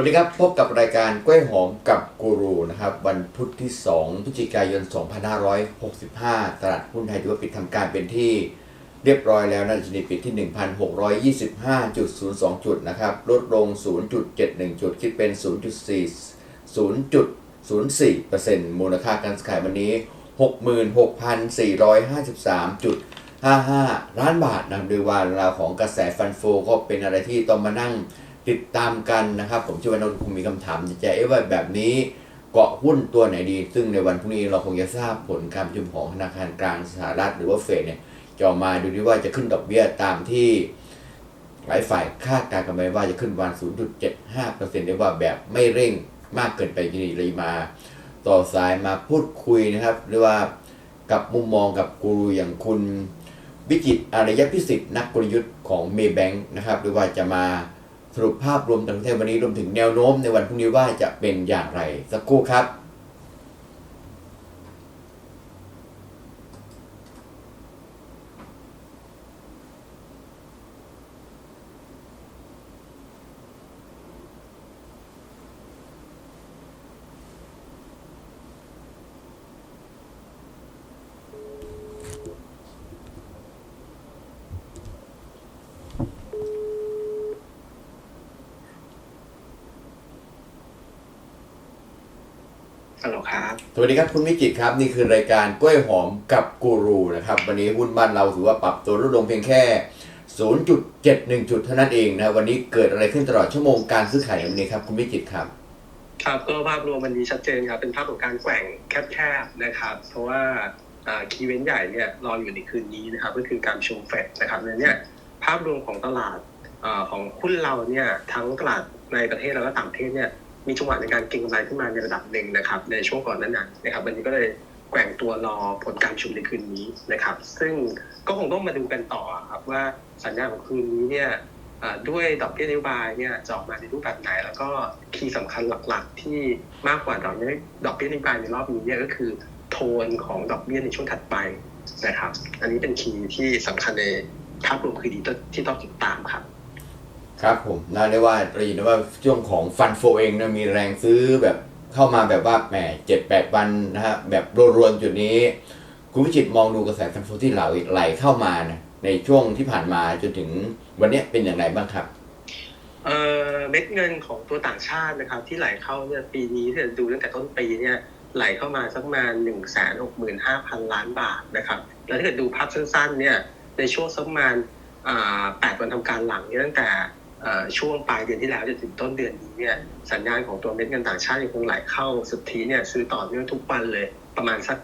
วัสดีครับ พบกับรายการกล้วยหอมกับกูรูนะครับ วันพุธที่ 2 พฤศจิกายน 2565 ตลาดหุ้นไทยถือว่าปิดทำการเป็นที่เรียบร้อยแล้วนะชนีปิดที่ 1,625.02 จุดนะครับ ลดลง 0.71 จุด คิดเป็น 0.4 0.04%มูลค่าการขายวันนี้ 66,453.55 ล้านบาทนับโดยว่าราวของกระแสฟันโฟก็เป็นอะไรที่ต้องมานั่ง ติดตามกันนะครับ ผมเชื่อว่าเราคงมีคำถามใจเอ๊ะว่าแบบนี้เกาะหุ้นตัวไหนดี ซึ่งในวันพรุ่งนี้เราคงจะทราบผลการประชุมของธนาคารกลางสหรัฐหรือว่าเฟดเนี่ยจะออกมาดูดีว่าจะขึ้นดอกเบี้ยตามที่หลายฝ่ายคาดการณ์กันไว้ว่าจะขึ้นวัน 0.75%ได้ว่าแบบไม่เร่งมากเกินไปจริงเลยมา ต่อสายมาพูดคุยนะครับ หรือว่ากับมุมมองกับกูรูอย่างคุณวิจิตอารยพิสิทธิ์นักกลยุทธ์ของเมย์แบงค์นะครับ หรือว่าจะมา รุปภาพรวมต่างประเทศวันนี้รวมถึงแนวโน้มในวันพรุ่งนี้ว่าจะเป็นอย่างไรสักครู่ครับ ฮัลโหลครับสวัสดีครับคุณวิจิตรครับ นี่คือรายการกล้วยหอมกับกูรูนะครับ วันนี้หุ้นบ้านเราถือว่าปรับตัวลดลงเพียงแค่ 0.71 จุดเท่านั้นเองนะวันนี้เกิดอะไรขึ้นตลอดชั่วโมงการซื้อขายในวันนี้ครับคุณวิจิตรครับ ครับก็ภาพรวมวันนี้ชัดเจนครับ เป็นภาพของการแกว่งแคบๆนะครับ เพราะว่าคีย์เวนต์ใหญ่เนี่ยรออยู่ในคืนนี้นะครับ ก็คือการประชุมเฟดนะครับแล้วเนี่ยภาพรวมของตลาดอาของหุ้นเราเนี่ยทั้งตลาดในประเทศแล้วก็ต่างประเทศเนี่ย มีจังหวะในการเก็งกำไรขึ้นมาในระดับหนึ่งนะครับในช่วงก่อนนั้นนะครับวันนี้ก็เลยแกว่งตัวรอผลการประชุมในคืนนี้นะครับ ซึ่งก็คงต้องมาดูกันต่อครับว่าสัญญาณของคืนนี้เนี่ยด้วยดอกเบี้ยนโยบายเนี่ยจะออกมาในรูปแบบไหน แล้วก็คีย์สำคัญหลักๆ ที่มากกว่าดอกเบี้ยดอกเบี้ยนโยบายในรอบนี้เนี่ยก็คือโทนของดอกเบี้ยในช่วงถัดไปนะครับ อันนี้เป็นคีย์ที่สำคัญในภาพรวมคือดีที่ต้องติดตามครับ ครับผมน่าได้ว่าเราเห็นว่าช่วงของฟันโฟเองนะมีแรงซื้อแบบเข้ามาแบบว่าแหมเจ็ดแปดวันนะฮะแบบรวนๆจุดนี้ คุณวิจิตมองดูกระแสฟันโฟที่ไหลไหลเข้ามานะในช่วงที่ผ่านมาจนถึงวันนี้เป็นอย่างไรบ้างครับเออเม็ดเงินของตัวต่างชาตินะครับ ที่ไหลเข้าเนี่ยปีนี้ถ้าดูตั้งแต่ต้นปีเนี่ยไหลเข้ามาสักประมาณหนึ่งแสนหกหมื่นห้าพันล้านบาทนะครับ แล้วถ้าเกิดดูภาพสั้นๆเนี่ยในช่วงสักประมาณแปดวันทำการหลังเนี่ยตั้งแต่ ช่วงปลายเดือนที่แล้วจนถึงต้นเดือนนี้เนี่ยสัญญาณของตัวเม็ดเงินต่างชาติยังคงไหลเข้าสุทธิเนี่ยซื้อต่อเนื่องทุกวันเลยประมาณสัก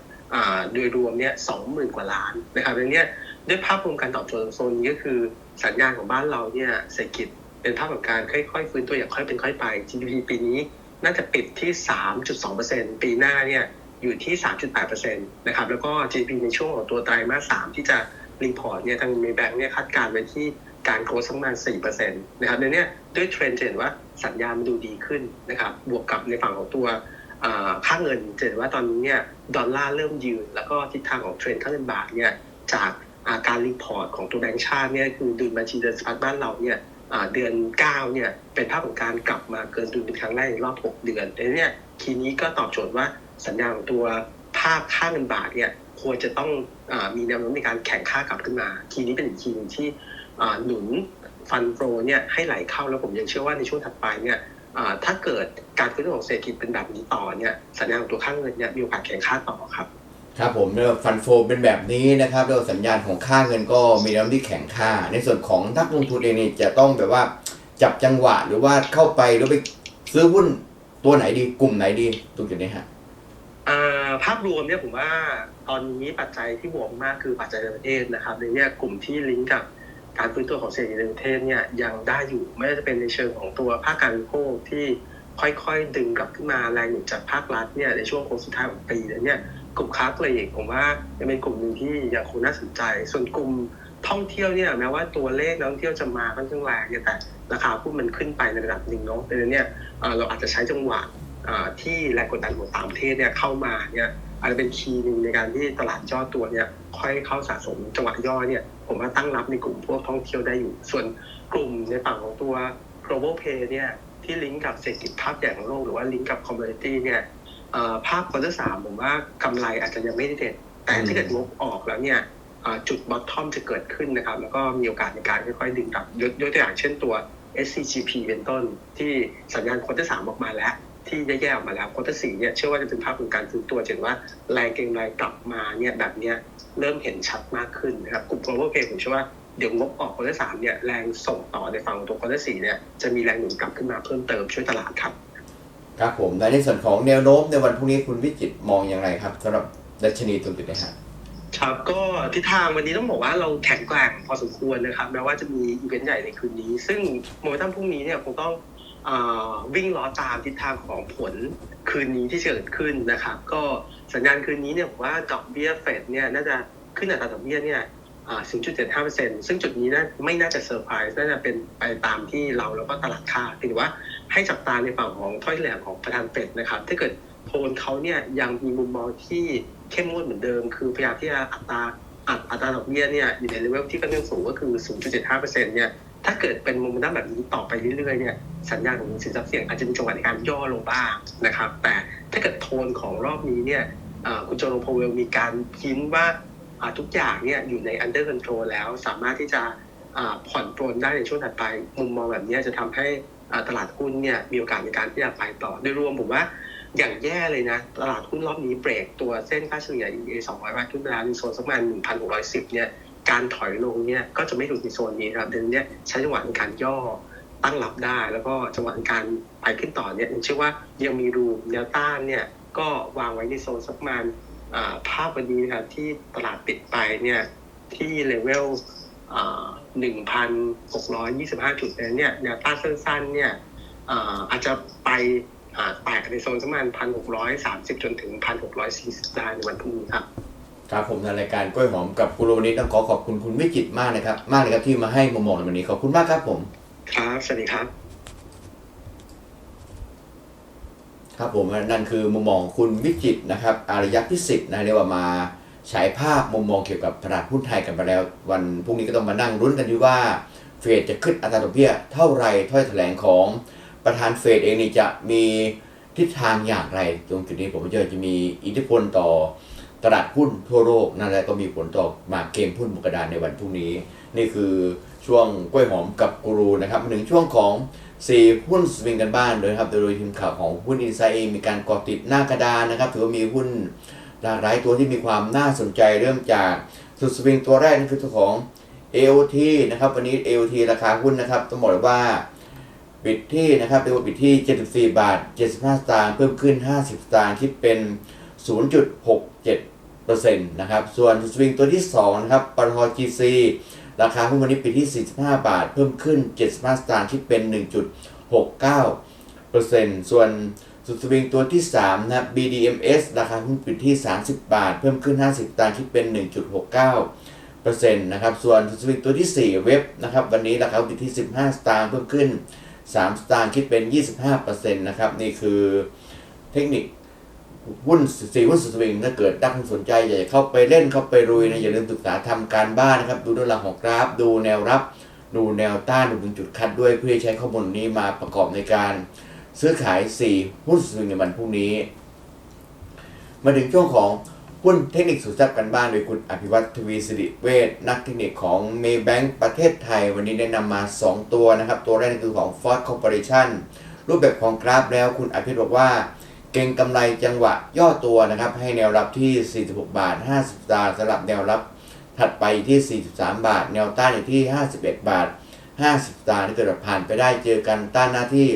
โดยรวมเนี่ยสองหมื่นกว่าล้านนะครับดังนี้ด้วยภาพรวมการตอบโจทย์โซนนี้ก็คือสัญญาณของบ้านเราเนี่ยเศรษฐกิจเป็นภาพของการค่อยๆฟื้นตัวอย่างค่อยเป็นค่อยไป GDP ปีนี้น่าจะปิดที่ 3.2%ปีหน้าเนี่ยอยู่ที่ 3.8%นะครับแล้วก็ GDP ในช่วงของตัวไตรมาส 3 ที่จะรีพอร์ตเนี่ยทางเมย์แบงค์เนี่ยคาดการณ์ไว้ที่ การโกรสักประมาณ4%นะครับในนี้ด้วยเทรนด์จะเห็นว่าสัญญามันดูดีขึ้นนะครับบวกกับในฝั่งของตัวค่าเงินจะเห็นว่าตอนนี้เนี่ยดอลลาร์เริ่มยืน แล้วก็ทิศทางของเทรนด์ค่าเงินบาทเนี่ยจากาการรีพอร์ตของตัวแบงก์ชาติเนี่ยคือดุลบัญชีเดินสะพัดบ้านเราเนี่ยเดือน 9 เนี่ยเป็นภาพของการกลับมาเกินดุลเป็นครั้งแรกในรอบ 6 เดือนดังนั้นเนี่ยคีย์นี้ก็ตอบโจทย์ว่าสัญญาของตัวภาพค่าเงินบาทเนี่ยควรจะต้องอมีแนวโน้มในการแข่งค่ากลับขึ้นมา คีย์นี้เป็นอีกคีย์หนึ่งที่ หนุนฟันโฟเนี่ยให้ไหลเข้าแล้วผมยังเชื่อว่าในช่วงถัดไปเนี่ยถ้าเกิดการฟื้นตัวของเศรษฐกิจเป็นแบบนี้ต่อเนี่ยสัญญาณของตัวค่าเงินเนี่ยมีโอกาสแข่งค่าต่อครับครับผมเรื่องฟันโฟเป็นแบบนี้นะครับแล้วสัญญาณของค่าเงินก็มีแนวโน้มที่แข็งค่า ในส่วนของนักลงทุนเองนี่จะต้องแบบว่าจับจังหวะหรือว่าเข้าไปหรือไปซื้อหุ้นตัวไหนดีกลุ่มไหนดีตรงจุดนี้ฮะภาพรวมเนี่ยผมว่าตอนนี้ปัจจัยที่บวกมากคือปัจจัยในประเทศนะครับในเนี้ยกลุ่มที่ลิงก์กับ การฟื้นตัวของเศรษฐกิจในประเทศเนี่ยยังได้อยู่ไม่ว่าจะเป็นในเชิงของตัวภาคการบริโภคที่ค่อยๆ ดึงกลับขึ้นมาแรงหนุนจากภาครัฐเนี่ยในช่วงโค้งสุดท้ายของปีแล้วเนี่ยกลุ่มค้าปลีกผมว่ายังเป็นกลุ่มหนึ่งที่ยังคงน่าสนใจ ส่วนกลุ่มท่องเที่ยวเนี่ยแม้ว่าตัวเลขนักท่องเที่ยวจะมาค่อนข้างแรงเนี่ยแต่ราคาหุ้นมันขึ้นไปในระดับหนึ่งเนาะดังนั้นเนี่ยเราอาจจะใช้จังหวะที่แรงกดดันของต่างประเทศเนี่ยเข้ามาเนี่ยอาจจะเป็นคีย์หนึ่งในการที่ตลาดย่อตัวเนี่ยค่อยเข้าสะสมจังหวะย่อเนี่ย ผมว่าตั้งรับในกลุ่มพวกท่องเที่ยวได้อยู่ ส่วนกลุ่มในฝั่งของตัว global pay เนี่ยที่ลิงก์กับเศรษฐกิจภาพใหญ่ของโลกหรือว่าลิงก์กับคอมมูนิตี้เนี่ยภาพควอเตอร์สามผมว่ากำไรอาจจะยังไม่ได้เด็ดแต่ถ้าเกิดงบออกแล้วเนี่ยจุดบอททอมจะเกิดขึ้นนะครับ แล้วก็มีโอกาสในการค่อยๆดึงกลับยกยกตัวอย่างเช่นตัว SCGP เป็นต้นที่สัญญาณควอเตอร์สามออกมาแล้ว ที่แย่ๆออกมาแล้วควอเตอร์สี่เนี่ยเชื่อว่าจะเป็นภาพของการฟื้นตัวจะเห็นว่าแรงเก็งกำไรกลับมาเนี่ยแบบเนี้ยเริ่มเห็นชัดมากขึ้นนะครับกลุ่ม global pay ผมเชื่อว่าเดี๋ยวงบออกควอเตอร์สามเนี่ยแรงส่งต่อในฝั่งของตัวควอเตอร์สี่เนี่ยจะมีแรงหนุนกลับขึ้นมาเพิ่มเติมช่วยตลาดครับครับผมและในส่วนของแนวโน้มในวันพรุ่งนี้คุณวิจิตรมองอย่างไรครับสำหรับดัชนีตรงจุดนี้ฮะครับก็ทิศทางวันนี้ต้องบอกว่าเราแข็งแกร่งพอสมควรนะครับแม้ว่าจะมีอีเวนต์ใหญ่ในคืนนี้ ซึ่งโมเมนตัมพรุ่งนี้เนี่ยคงต้องอา วิ่งล้อตามทิศทางของผลคืนนี้ที่เกิดขึ้นนะครับก็สัญญาณคืนนี้เนี่ยผมว่าดอกเบี้ยเฟดเนี่ยน่าจะขึ้นอัตราดอกเบี้ยเนี่ยอ่า0.75%ซึ่งจุดนี้น่าไม่น่าจะเซอร์ไพรส์น่าจะเป็นไปตามที่เราแล้วก็ตลาดคาดเพียงว่าให้จับตาในฝั่งของถ้อยแถลงของประธานเฟดนะครับ ถ้าเกิดโทนเขาเนี่ยยังมีมุมมองที่เข้มงวดเหมือนเดิม คือพยายามที่จะอัตราอัดอัตราดอกเบี้ยเนี่ยอยู่ในเลเวลที่ค่อนข้างสูงก็คือ 0.75%เนี่ยถ้าเกิดเป็นมุมด้านแบบนี้ต่อไปเรื่อยๆเนี่ย สัญญาณของสินทรัพย์เสี่ยงอาจจะมีจังหวะในการย่อลงบ้างนะครับ แต่ถ้าเกิดโทนของรอบนี้เนี่ยคุณโจโรพาวเวลมีการพิมพ์ว่าทุกอย่างเนี่ยอยู่ใน under control แล้วสามารถที่จะผ่อนปลนได้ในช่วงถัดไปมุมมองแบบนี้จะทำให้ตลาดหุ้นเนี่ยมีโอกาสในการที่จะไปต่อโดยรวมผมว่าอย่างแย่เลยนะ ตลาดหุ้นรอบนี้เบรกตัวเส้นค่าเฉลี่ย EA 200วันขึ้นไปแล้วในโซนสักประมาณ1,610เนี่ยการถอยลงเนี่ยก็จะไม่หลุดในโซนนี้ครับดังนั้นเนี่ยใช้จังหวะในการย่อ ตั้งรับได้ แล้วก็จังหวะการไปขึ้นต่อเนี่ยผมเชื่อว่ายังมีรูมแนวต้านเนี่ยก็วางไว้ในโซนสักประมาณภาพวันนี้นะครับที่ตลาดปิดไปเนี่ยที่เลเวลหนึ่งพันหกร้อยยี่สิบห้าจุดเนี่ยแนวต้านสั้นๆเนี่ยอาอาจจะไปอ่าแตะในโซนประมาณพันหกร้อยสามสิบจนถึงพันหกร้อยสี่สิบได้ในวันพรุ่งนี้ครับครับผมในรายการกล้วยหอมกับกุโรวันนี้ต้องขอขอบคุณคุณวิจิตมากนะครับ มากเลยครับที่มาให้มุมมองในวันนี้ขอบคุณมากครับผม ครับ สวัสดีครับ ครับผมนั่นคือมุมมองคุณวิจิตนะครับอารยพิสิทธิ์นะเรียกว่ามาฉายภาพมุมมองเกี่ยวกับตลาดหุ้นไทยกันไปแล้ว วันพรุ่งนี้ก็ต้องมานั่งรุ้นกันดีว่าเฟดจะขึ้นอัตราดอกเบี้ยเท่าไรถ้อยแถลงของประธานเฟดเองนี่จะมีทิศทางอย่างไร ตรงจุดนี้ผมว่าจะมีอิทธิพลต่อตลาดหุ้นทั่วโลกนั่นแหละก็มีผลต่อมาเกมหุ้นบุกระดานในวันพรุ่งนี้ นี่คือ ช่วงกล้วยหอมกับกูรูนะครับมาถึงช่วงของสี่หุ้นสวิงกันบ้านเลยครับ โดยทีมข่าวของหุ้นอินไซด์เองมีการเกาะติดหน้ากระดานนะครับ ถือว่ามีหุ้นหลากหลายตัวที่มีความน่าสนใจเริ่มจากสุดสวิงตัวแรกนั่นคือตัวของ AOT นะครับ วันนี้ AOT ราคาหุ้นนะครับต้องบอกเลยว่าปิดที่นะครับเรียกว่าปิดที่ 74 บาท 75 สตางค์เพิ่มขึ้น 50 สตางค์คิดเป็น 0.67%นะครับ ส่วนสวิงตัวที่ 2 นะครับปตท GC ราคาหุ้นวันนี้ปิดที่ 45 บาท เพิ่มขึ้น 75 สตางค์คิดเป็น 1.69%ส่วนสุดสวิงตัวที่3นะครับ BDMs ราคาหุ้นปิดที่ 30 บาท เพิ่มขึ้น 50สตางค์คิดเป็น 1.69%นะครับส่วนสุดสวิงตัวที่ 4 เว็บนะครับวันนี้ราคาปิดที่ 15 สตางค์เพิ่มขึ้น 3 สตางค์คิดเป็น 25%นะครับนี่คือเทคนิค หุ้นสีหุ้นสุดสวิงถ้าเกิดดักสนใจอยากจะเข้าไปเล่นเข้าไปรุยนะอย่าลืมศึกษาทำการบ้านนะครับ ดูเรื่องราวของกราฟ ดูแนวรับ ดูแนวต้านดูถึงจุดคัดด้วยเพื่อใช้ข้อมูลนี้มาประกอบในการซื้อขาย 4 หุ้นสุดสวิงในวันพรุ่งนี้ มาถึงช่วงของหุ้นเทคนิคสุดแซ่บกันบ้านโดยคุณอภิวัตทวีสิริเวชนักเทคนิคของ Maybank ประเทศไทย วันนี้ได้นำมา 2 ตัวนะครับ ตัวแรกคือของ Ford Corporation รูปแบบของกราฟแล้วคุณอภิวัตบอกว่า เก่งกำไรจังหวะย่อตัวนะครับ ให้แนวรับที่ 46 บาท 50สตางค์สำหรับแนวรับถัดไปที่ 43 บาท แนวต้านอยู่ที่ 51 บาท 50สตางค์ถ้าเกิดผ่านไปได้เจอกันต้านหน้าที่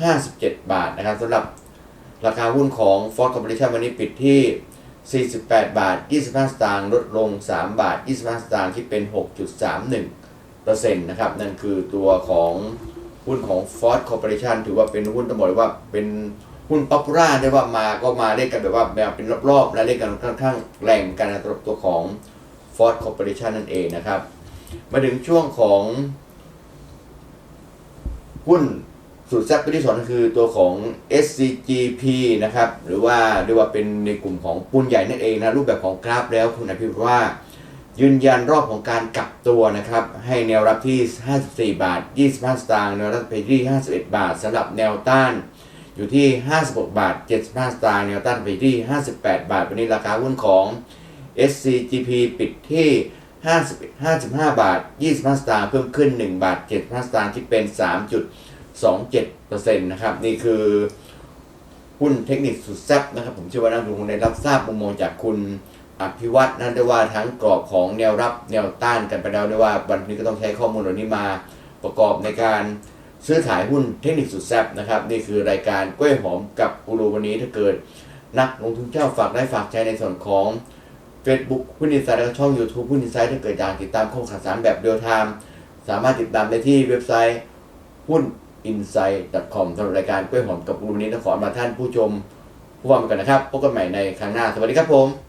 57 บาทนะครับสำหรับราคาหุ้นของ Ford Corporation วันนี้ปิดที่ 48 บาท 25 สตางค์ลดลง 3 บาท 25 สตางค์ที่เป็น 6.31%นะครับ นั่นคือตัวของหุ้นของ Ford Corporation ถือว่าเป็นหุ้นต้องบอกว่าเป็น หุ้นป๊อปปูล่าได้ว่ามาก็มาเล่นกันแบบว่าแบบเป็นรอบๆ และเล่นกันค่อนข้างแรงเหมือนกันนะสำหรับตัวของ Ford Corporation นั่นเองนะครับ มาถึงช่วงของหุ้นสุดแซ่บตัวที่สองคือตัวของ SCGP นะครับหรือว่าเรียกว่าเป็นในกลุ่มของปูนใหญ่นั่นเองนะรูปแบบของกราฟแล้วคุณอภิวัตว่า ยืนยันรอบของการกลับตัวนะครับ ให้แนวรับที่ 54 บาท 25 สตางค์แนวรับไปที่ 51 บาทสำหรับแนวต้าน อยู่ที่ 56 บาท 75 สตางค์แนวต้านไปที่ 58 บาท วันนี้ราคาหุ้นของ SCGP ปิดที่ 50 55 บาท 25 สตางค์เพิ่มขึ้น 1 บาท 75 สตางค์ที่เป็น 3.27%นะครับ นี่คือหุ้นเทคนิคสุดแซ่บนะครับ ผมเชื่อว่านักลงทุนได้รับทราบมุมมองจากคุณอภิวัตนั่นได้ว่าทั้งกรอบของแนวรับแนวต้านกันไปแล้วได้ว่าวันนี้ก็ต้องใช้ข้อมูลเหล่านี้มาประกอบในการ ซื้อขายหุ้นเทคนิคสุดแซ่บนะครับ นี่คือรายการกล้วยหอมกับกูรูวันนี้ถ้าเกิด นักลงทุนเจ้าฝากได้ฝากใจในส่วนของ Facebook หุ้นอินไซด์และช่อง YouTube หุ้นอินไซด์ถ้าเกิดอยากติดตามข้อมูลข่าวสารแบบเรียลไทม์สามารถติดตามได้ที่เว็บไซต์หุ้น insight.com สำหรับรายการกล้วยหอมกับกูรูวันนี้ต้องขออำลาท่านผู้ชมผู้ฟังไปก่อนนะครับพบกันใหม่ในครั้งหน้าสวัสดีครับผม